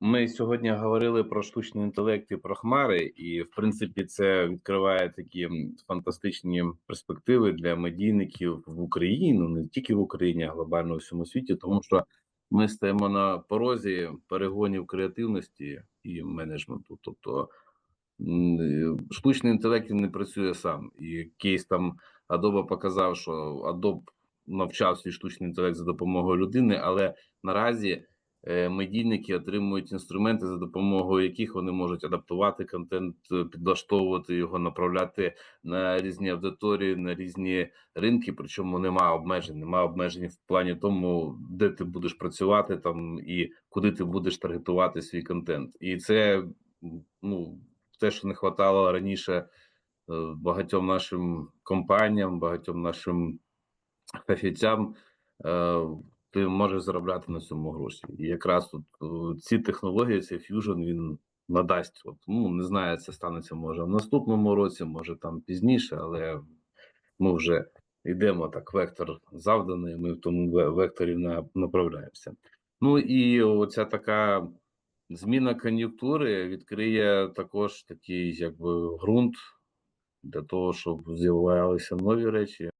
Ми сьогодні говорили про штучний інтелект і про хмари, і в принципі це відкриває такі фантастичні перспективи для медійників в Україні, ну не тільки в Україні, а глобально у всьому світі, тому що ми стоїмо на порозі перегонів креативності і менеджменту. Тобто штучний інтелект не працює сам. І кейс там Adobe показав, що Adobe навчав свій штучний інтелект за допомогою людини, але наразі медійники отримують інструменти, за допомогою яких вони можуть адаптувати контент, е, підлаштовувати його, направляти на різні аудиторії, на різні ринки. Причому немає обмежень, немає обмежень в плані тому, де ти будеш працювати там і куди ти будеш таргетувати свій контент. І це ну те, що не хватало раніше е, багатьом нашим компаніям, багатьом нашим фахівцям, е, ти можеш заробляти на цьому гроші. І якраз тут ці технології, цей ф'южн він надасть. От, ну не знаю, це станеться може в наступному році, може там пізніше, але ми вже йдемо так. Вектор завданий. Ми в тому векторі на- направляємося. Ну і оця така зміна кон'юнктури відкриє також такий, якби ґрунт для того, щоб з'являлися нові речі.